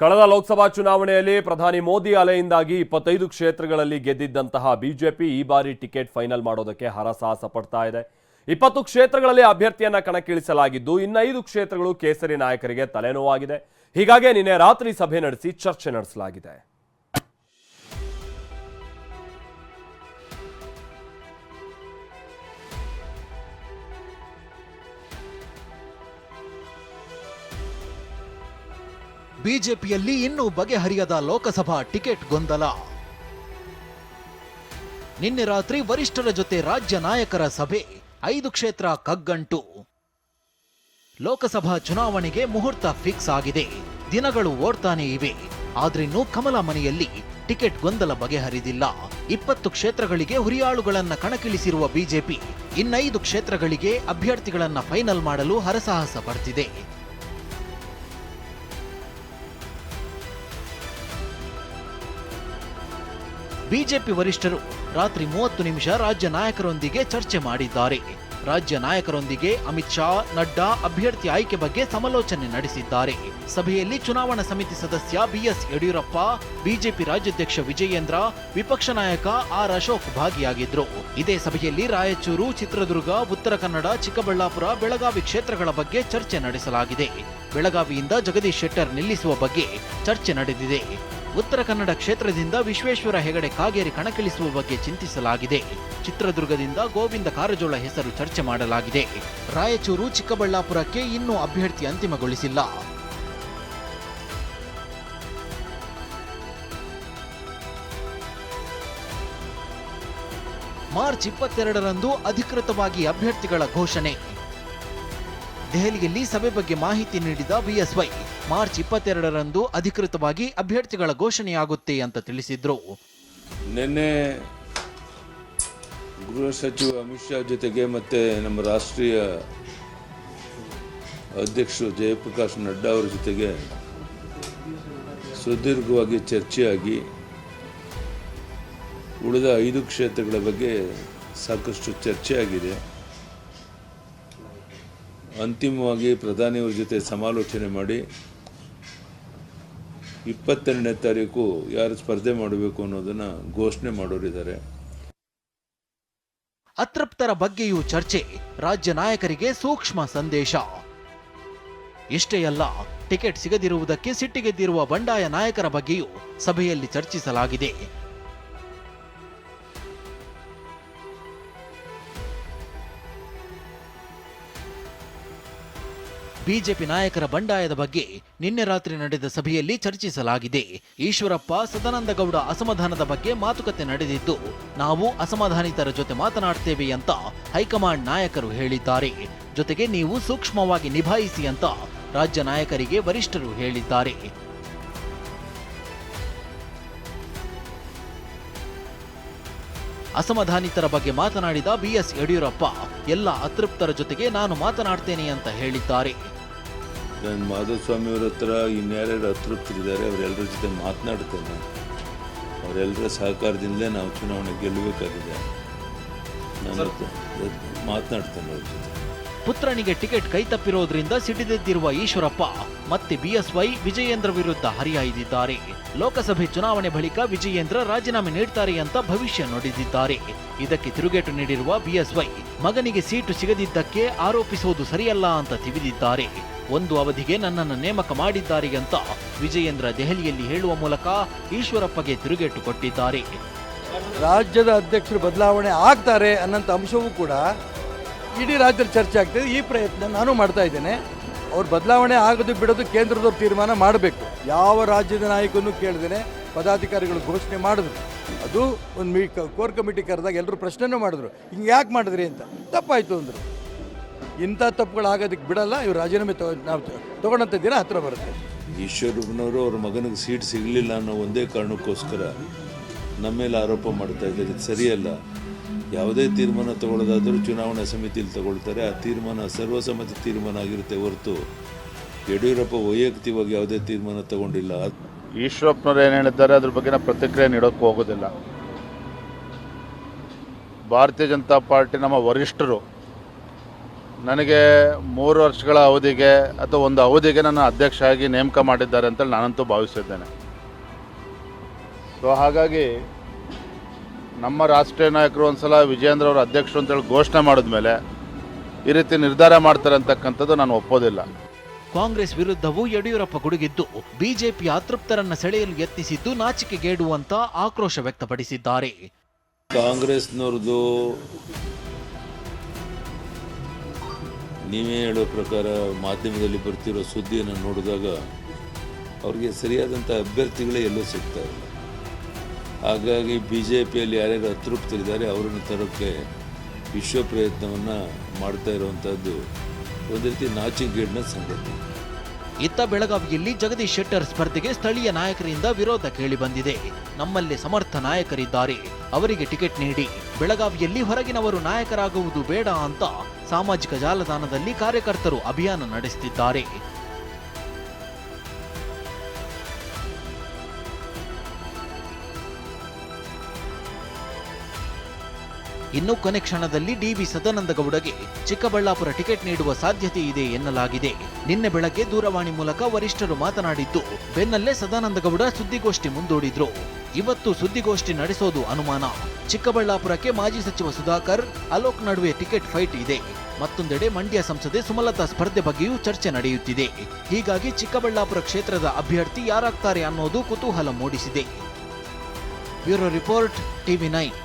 ಕಳೆದ ಲೋಕಸಭಾ ಚುನಾವಣೆಯಲ್ಲಿ ಪ್ರಧಾನಿ ಮೋದಿ ಅಲೆಯಿಂದಾಗಿ ಇಪ್ಪತ್ತೈದು ಕ್ಷೇತ್ರಗಳಲ್ಲಿ ಗೆದ್ದಿದ್ದಂತಹ ಬಿಜೆಪಿ ಈ ಬಾರಿ ಟಿಕೆಟ್ ಫೈನಲ್ ಮಾಡೋದಕ್ಕೆ ಹರಸಾಹಸ ಪಡ್ತಾ ಇದೆ. ಇಪ್ಪತ್ತು ಕ್ಷೇತ್ರಗಳಲ್ಲಿ ಅಭ್ಯರ್ಥಿಯನ್ನ ಕಣಕ್ಕಿಳಿಸಲಾಗಿದ್ದು, ಇನ್ನೈದು ಕ್ಷೇತ್ರಗಳು ಕೇಸರಿ ನಾಯಕರಿಗೆ ತಲೆನೋವಾಗಿದೆ. ಹೀಗಾಗಿ ನಿನ್ನೆ ರಾತ್ರಿ ಸಭೆ ನಡೆಸಿ ಚರ್ಚೆ ನಡೆಸಲಾಗಿದೆ. ಬಿಜೆಪಿಯಲ್ಲಿ ಇನ್ನೂ ಬಗೆಹರಿಯದ ಲೋಕಸಭಾ ಟಿಕೆಟ್ ಗೊಂದಲ. ನಿನ್ನೆ ರಾತ್ರಿ ವರಿಷ್ಠರ ಜೊತೆ ರಾಜ್ಯ ನಾಯಕರ ಸಭೆ, ಐದು ಕ್ಷೇತ್ರ ಕಗ್ಗಂಟು. ಲೋಕಸಭಾ ಚುನಾವಣೆಗೆ ಮುಹೂರ್ತ ಫಿಕ್ಸ್ ಆಗಿದೆ. ದಿನಗಳು ಓಡ್ತಾನೆ ಇವೆ. ಆದ್ರಿನ್ನೂ ಕಮಲ ಮನೆಯಲ್ಲಿ ಟಿಕೆಟ್ ಗೊಂದಲ ಬಗೆಹರಿದಿಲ್ಲ. ಇಪ್ಪತ್ತು ಕ್ಷೇತ್ರಗಳಿಗೆ ಹುರಿಯಾಳುಗಳನ್ನ ಕಣಕ್ಕಿಳಿಸಿರುವ ಬಿಜೆಪಿ, ಇನ್ನೈದು ಕ್ಷೇತ್ರಗಳಿಗೆ ಅಭ್ಯರ್ಥಿಗಳನ್ನ ಫೈನಲ್ ಮಾಡಲು ಹರಸಾಹಸ ಪಡ್ತಿದೆ. ಬಿಜೆಪಿ ವರಿಷ್ಠರು ರಾತ್ರಿ ಮೂವತ್ತು ನಿಮಿಷ ರಾಜ್ಯ ನಾಯಕರೊಂದಿಗೆ ಚರ್ಚೆ ಮಾಡಿದ್ದಾರೆ. ರಾಜ್ಯ ನಾಯಕರೊಂದಿಗೆ ಅಮಿತ್ ಶಾ, ನಡ್ಡಾ ಅಭ್ಯರ್ಥಿ ಆಯ್ಕೆ ಬಗ್ಗೆ ಸಮಾಲೋಚನೆ ನಡೆಸಿದ್ದಾರೆ. ಸಭೆಯಲ್ಲಿ ಚುನಾವಣಾ ಸಮಿತಿ ಸದಸ್ಯ ಬಿಎಸ್ ಯಡಿಯೂರಪ್ಪ, ಬಿಜೆಪಿ ರಾಜ್ಯಾಧ್ಯಕ್ಷ ವಿಜಯೇಂದ್ರ, ವಿಪಕ್ಷ ನಾಯಕ ಆರ್ ಅಶೋಕ್ ಭಾಗಿಯಾಗಿದ್ರು. ಇದೇ ಸಭೆಯಲ್ಲಿ ರಾಯಚೂರು, ಚಿತ್ರದುರ್ಗ, ಉತ್ತರ ಕನ್ನಡ, ಚಿಕ್ಕಬಳ್ಳಾಪುರ, ಬೆಳಗಾವಿ ಕ್ಷೇತ್ರಗಳ ಬಗ್ಗೆ ಚರ್ಚೆ ನಡೆಸಲಾಗಿದೆ. ಬೆಳಗಾವಿಯಿಂದ ಜಗದೀಶ್ ಶೆಟ್ಟರ್ ನಿಲ್ಲಿಸುವ ಬಗ್ಗೆ ಚರ್ಚೆ ನಡೆದಿದೆ. ಉತ್ತರ ಕನ್ನಡ ಕ್ಷೇತ್ರದಿಂದ ವಿಶ್ವೇಶ್ವರ ಹೆಗಡೆ ಕಾಗೇರಿ ಕಣಕ್ಕಿಳಿಸುವ ಬಗ್ಗೆ ಚಿಂತಿಸಲಾಗಿದೆ. ಚಿತ್ರದುರ್ಗದಿಂದ ಗೋವಿಂದ ಕಾರಜೋಳ ಹೆಸರು ಚರ್ಚೆ ಮಾಡಲಾಗಿದೆ. ರಾಯಚೂರು, ಚಿಕ್ಕಬಳ್ಳಾಪುರಕ್ಕೆ ಇನ್ನೂ ಅಭ್ಯರ್ಥಿ ಅಂತಿಮಗೊಳಿಸಿಲ್ಲ. ಮಾರ್ಚ್ ಇಪ್ಪತ್ತೆರಡರಂದು ಅಧಿಕೃತವಾಗಿ ಅಭ್ಯರ್ಥಿಗಳ ಘೋಷಣೆ. ದೆಹಲಿಯಲ್ಲಿ ಸಭೆ ಬಗ್ಗೆ ಮಾಹಿತಿ ನೀಡಿದ ಬಿಎಸ್ವೈ. ಮಾರ್ಚ್ ಇಪ್ಪತ್ತೆರಡರಂದು ಅಧಿಕೃತವಾಗಿ ಅಭ್ಯರ್ಥಿಗಳ ಘೋಷಣೆಯಾಗುತ್ತೆ ಅಂತ ತಿಳಿಸಿದ್ರು. ನಿನ್ನೆ ಗೃಹ ಸಚಿವ ಅಮಿತ್ ಶಾ ಜೊತೆಗೆ ಮತ್ತೆ ನಮ್ಮ ರಾಷ್ಟ್ರೀಯ ಅಧ್ಯಕ್ಷರು ಜಯಪ್ರಕಾಶ್ ನಡ್ಡಾ ಅವರ ಜೊತೆಗೆ ಸುದೀರ್ಘವಾಗಿ ಚರ್ಚೆಯಾಗಿ ಉಳಿದ ಐದು ಕ್ಷೇತ್ರಗಳ ಬಗ್ಗೆ ಸಾಕಷ್ಟು ಚರ್ಚೆಯಾಗಿದೆ. ಅಂತಿಮವಾಗಿ ಪ್ರಧಾನಿಯವರ ಜೊತೆ ಸಮಾಲೋಚನೆ ಮಾಡಿ ಇಪ್ಪತ್ತೆರಡನೇ ತಾರೀಕು ಯಾರು ಸ್ಪರ್ಧೆ ಮಾಡಬೇಕು ಅನ್ನೋದನ್ನು ಘೋಷಣೆ ಮಾಡೋರಿದ್ದಾರೆ ಅತೃಪ್ತರ ಬಗ್ಗೆಯೂ ಚರ್ಚೆ, ರಾಜ್ಯ ನಾಯಕರಿಗೆ ಸೂಕ್ಷ್ಮ ಸಂದೇಶ. ಇಷ್ಟೇ ಅಲ್ಲ, ಟಿಕೆಟ್ ಸಿಗದಿರುವುದಕ್ಕೆ ಸಿಟ್ಟಿಗೆದ್ದಿರುವ ಬಂಡಾಯ ನಾಯಕರ ಬಗ್ಗೆಯೂ ಸಭೆಯಲ್ಲಿ ಚರ್ಚಿಸಲಾಗಿದೆ. ಬಿಜೆಪಿ ನಾಯಕರ ಬಂಡಾಯದ ಬಗ್ಗೆ ನಿನ್ನೆ ರಾತ್ರಿ ನಡೆದ ಸಭೆಯಲ್ಲಿ ಚರ್ಚಿಸಲಾಗಿದೆ. ಈಶ್ವರಪ್ಪ, ಸದಾನಂದಗೌಡ ಅಸಮಾಧಾನದ ಬಗ್ಗೆ ಮಾತುಕತೆ ನಡೆದಿದ್ದು, ನಾವು ಅಸಮಾಧಾನಿತರ ಜೊತೆ ಮಾತನಾಡ್ತೇವೆ ಅಂತ ಹೈಕಮಾಂಡ್ ನಾಯಕರು ಹೇಳಿದ್ದಾರೆ. ಜೊತೆಗೆ ನೀವು ಸೂಕ್ಷ್ಮವಾಗಿ ನಿಭಾಯಿಸಿ ಅಂತ ರಾಜ್ಯ ನಾಯಕರಿಗೆ ವರಿಷ್ಠರು ಹೇಳಿದ್ದಾರೆ. ಅಸಮಾಧಾನಿತರ ಬಗ್ಗೆ ಮಾತನಾಡಿದ ಬಿಎಸ್ ಯಡಿಯೂರಪ್ಪ, ಎಲ್ಲ ಅತೃಪ್ತರ ಜೊತೆಗೆ ನಾನು ಮಾತನಾಡ್ತೇನೆ ಅಂತ ಹೇಳಿದ್ದಾರೆ. ನಾನು ಮಾಧುಸ್ವಾಮಿಯವ್ರ ಹತ್ರ ಇನ್ಯಾರ್ಯಾರು ಅತೃಪ್ತರಿದ್ದಾರೆ ಅವರೆಲ್ಲರ ಜೊತೆ ಮಾತನಾಡ್ತೇನೆ. ಅವರೆಲ್ಲರ ಸಹಕಾರದಿಂದಲೇ ನಾವು ಚುನಾವಣೆ ಗೆಲ್ಲಬೇಕಾಗಿದೆ. ನಾನು ಮಾತನಾಡ್ತೇನೆ ಅವ್ರ ಜೊತೆ. ಪುತ್ರನಿಗೆ ಟಿಕೆಟ್ ಕೈತಪ್ಪಿರೋದ್ರಿಂದ ಸಿಡಿದೆದ್ದಿರುವ ಈಶ್ವರಪ್ಪ ಮತ್ತೆ ಬಿಎಸ್ವೈ ವಿಜಯೇಂದ್ರ ವಿರುದ್ಧ ಹರಿಹಾಯ್ದಿದ್ದಾರೆ. ಲೋಕಸಭೆ ಚುನಾವಣೆ ಬಳಿಕ ವಿಜಯೇಂದ್ರ ರಾಜೀನಾಮೆ ನೀಡ್ತಾರೆ ಅಂತ ಭವಿಷ್ಯ ನುಡಿದಿದ್ದಾರೆ. ಇದಕ್ಕೆ ತಿರುಗೇಟು ನೀಡಿರುವ ಬಿಎಸ್ವೈ ಮಗನಿಗೆ ಸೀಟು ಸಿಗದಿದ್ದಕ್ಕೆ ಆರೋಪಿಸುವುದು ಸರಿಯಲ್ಲ ಅಂತ ತಿವಿದಿದ್ದಾರೆ ಒಂದು ಅವಧಿಗೆ ನನ್ನನ್ನು ನೇಮಕ ಮಾಡಿದ್ದಾರೆ ಅಂತ ವಿಜಯೇಂದ್ರ ದೆಹಲಿಯಲ್ಲಿ ಹೇಳುವ ಮೂಲಕ ಈಶ್ವರಪ್ಪಗೆ ತಿರುಗೇಟು ಕೊಟ್ಟಿದ್ದಾರೆ ರಾಜ್ಯದ ಅಧ್ಯಕ್ಷರು ಬದಲಾವಣೆ ಆಗ್ತಾರೆ ಅನ್ನೋಂಥ ಅಂಶವೂ ಕೂಡ ಇಡೀ ರಾಜ್ಯದಲ್ಲಿ ಚರ್ಚೆ ಆಗ್ತಿದೆ. ಈ ಪ್ರಯತ್ನ ನಾನು ಮಾಡ್ತಾ ಇದ್ದೇನೆ. ಅವ್ರು ಬದಲಾವಣೆ ಆಗೋದು ಬಿಡೋದು ಕೇಂದ್ರದವ್ರು ತೀರ್ಮಾನ ಮಾಡಬೇಕು. ಯಾವ ರಾಜ್ಯದ ನಾಯಕನೂ ಕೇಳಿದೇನೆ ಪದಾಧಿಕಾರಿಗಳು ಘೋಷಣೆ ಮಾಡಿದ್ರು. ಅದು ಒಂದು ಮೀ ಕೋರ್ ಕಮಿಟಿ ಕರೆದಾಗ ಎಲ್ಲರೂ ಪ್ರಶ್ನೆನೂ ಮಾಡಿದ್ರು. ಹಿಂಗೆ ಯಾಕೆ ಮಾಡಿದ್ರಿ ಅಂತ. ತಪ್ಪಾಯಿತು ಅಂದರು. ಇಂಥ ತಪ್ಪುಗಳಾಗೋದಕ್ಕೆ ಬಿಡಲ್ಲ ಇವ್ರು ರಾಜೀನಾಮೆ ತಗೊ ನಾವು ತಗೊಂಡಂಥ ದಿನ ಹತ್ತಿರ ಬರುತ್ತೆ. ಈಶ್ವರಪ್ಪನವರು ಅವ್ರ ಮಗನಿಗೆ ಸೀಟ್ ಸಿಗಲಿಲ್ಲ ಅನ್ನೋ ಒಂದೇ ಕಾರಣಕ್ಕೋಸ್ಕರ ನಮ್ಮ ಮೇಲೆ ಆರೋಪ ಮಾಡ್ತಾ ಇದ್ದಾರೆ. ಇದು ಸರಿಯಲ್ಲ. ಯಾವುದೇ ತೀರ್ಮಾನ ತಗೊಳ್ಳೋದಾದರೂ ಚುನಾವಣಾ ಸಮಿತಿಯಲ್ಲಿ ತಗೊಳ್ತಾರೆ. ಆ ತೀರ್ಮಾನ ಸರ್ವಸಮ್ಮತಿ ತೀರ್ಮಾನ ಆಗಿರುತ್ತೆ ಹೊರತು. ಯಡಿಯೂರಪ್ಪ ವೈಯಕ್ತಿಕವಾಗಿ ಯಾವುದೇ ತೀರ್ಮಾನ ತಗೊಂಡಿಲ್ಲ. ಈಶ್ವರಪ್ಪನವ್ರು ಏನು ಹೇಳಿದ್ದಾರೆ ಅದ್ರ ಬಗ್ಗೆ ನಾವು ಪ್ರತಿಕ್ರಿಯೆ ನೀಡೋಕ್ಕೂ ಹೋಗೋದಿಲ್ಲ. ಭಾರತೀಯ ಜನತಾ ಪಾರ್ಟಿ ನಮ್ಮ ವರಿಷ್ಠರು ನನಗೆ ಮೂರು ವರ್ಷಗಳ ಅವಧಿಗೆ ಅಥವಾ ಒಂದು ಅವಧಿಗೆ ನನ್ನ ಅಧ್ಯಕ್ಷ ಆಗಿ ನೇಮಕ ಮಾಡಿದ್ದಾರೆ ಅಂತೇಳಿ ನಾನಂತೂ ಭಾವಿಸಿದ್ದೇನೆ ಸೊ ಹಾಗಾಗಿ ನಮ್ಮ ರಾಷ್ಟ್ರೀಯ ನಾಯಕರು ಒಂದ್ಸಲ ವಿಜಯೇಂದ್ರ ಅವರು ಅಧ್ಯಕ್ಷರು ಅಂತೇಳಿ ಘೋಷಣೆ ಮಾಡಿದ್ಮೇಲೆ ಈ ರೀತಿ ನಿರ್ಧಾರ ಮಾಡ್ತಾರೆ ಅಂತಕ್ಕಂಥದ್ದು ನಾನು ಒಪ್ಪೋದಿಲ್ಲ. ಕಾಂಗ್ರೆಸ್ ವಿರುದ್ಧವೂ ಯಡಿಯೂರಪ್ಪ ಗುಡುಗಿದ್ದು ಬಿಜೆಪಿ ಅತೃಪ್ತರನ್ನ ಸೆಳೆಯಲು ಯತ್ನಿಸಿದ್ದು ನಾಚಿಕೆಗೇಡುವಂತ ಆಕ್ರೋಶ ವ್ಯಕ್ತಪಡಿಸಿದ್ದಾರೆ. ಕಾಂಗ್ರೆಸ್ನವ್ರದ್ದು ನೀವೇ ಹೇಳೋ ಪ್ರಕಾರ ಮಾಧ್ಯಮದಲ್ಲಿ ಬರ್ತಿರೋ ಸುದ್ದಿಯನ್ನು ನೋಡಿದಾಗ ಅವ್ರಿಗೆ ಸರಿಯಾದಂಥ ಅಭ್ಯರ್ಥಿಗಳೇ ಎಲ್ಲೂ ಸಿಗ್ತಾ ಇಲ್ಲ. ಹಾಗಾಗಿ ಬಿ ಜೆ ಪಿಯಲ್ಲಿ ಯಾರ್ಯಾರು ಅತೃಪ್ತರಿದ್ದಾರೆ ಅವರನ್ನು ತರೋಕ್ಕೆ ವಿಶ್ವ ಪ್ರಯತ್ನವನ್ನು ಮಾಡ್ತಾ ಇರುವಂಥದ್ದು ಒಂದು ರೀತಿ ನಾಚಿಕೆಗೇಡಿನ ಸಂಗತಿ. ಇತ್ತ ಬೆಳಗಾವಿಯಲ್ಲಿ ಜಗದೀಶ್ ಶೆಟ್ಟರ್ ಸ್ಪರ್ಧೆಗೆ ಸ್ಥಳೀಯ ನಾಯಕರಿಂದ ವಿರೋಧ ಕೇಳಿಬಂದಿದೆ ನಮ್ಮಲ್ಲಿ ಸಮರ್ಥ ನಾಯಕರಿದ್ದಾರೆ. ಅವರಿಗೆ ಟಿಕೆಟ್ ನೀಡಿ. ಬೆಳಗಾವಿಯಲ್ಲಿ ಹೊರಗಿನವರು ನಾಯಕರಾಗುವುದು ಬೇಡ ಅಂತ ಸಾಮಾಜಿಕ ಜಾಲತಾಣದಲ್ಲಿ ಕಾರ್ಯಕರ್ತರು ಅಭಿಯಾನ ನಡೆಸುತ್ತಿದ್ದಾರೆ. ಇನ್ನು ಕೊನೆ ಕ್ಷಣದಲ್ಲಿ ಡಿವಿ ಸದಾನಂದಗೌಡಗೆ ಚಿಕ್ಕಬಳ್ಳಾಪುರ ಟಿಕೆಟ್ ನೀಡುವ ಸಾಧ್ಯತೆ ಇದೆ ಎನ್ನಲಾಗಿದೆ. ನಿನ್ನೆ ಬೆಳಗ್ಗೆ ದೂರವಾಣಿ ಮೂಲಕ ವರಿಷ್ಠರು ಮಾತನಾಡಿದ್ದು, ಬೆನ್ನಲ್ಲೇ ಸದಾನಂದಗೌಡ ಸುದ್ದಿಗೋಷ್ಠಿ ಮುಂದೂಡಿದ್ರು. ಇವತ್ತು ಸುದ್ದಿಗೋಷ್ಠಿ ನಡೆಸೋದು ಅನುಮಾನ. ಚಿಕ್ಕಬಳ್ಳಾಪುರಕ್ಕೆ ಮಾಜಿ ಸಚಿವ ಸುಧಾಕರ್, ಅಲೋಕ್ ನಡುವೆ ಟಿಕೆಟ್ ಫೈಟ್ ಇದೆ. ಮತ್ತೊಂದೆಡೆ ಮಂಡ್ಯ ಸಂಸದೆ ಸುಮಲತಾ ಸ್ಪರ್ಧೆ ಬಗ್ಗೆಯೂ ಚರ್ಚೆ ನಡೆಯುತ್ತಿದೆ. ಹೀಗಾಗಿ ಚಿಕ್ಕಬಳ್ಳಾಪುರ ಕ್ಷೇತ್ರದ ಅಭ್ಯರ್ಥಿ ಯಾರಾಗ್ತಾರೆ ಅನ್ನೋದು ಕುತೂಹಲ ಮೂಡಿಸಿದೆ. Bureau report TV nine.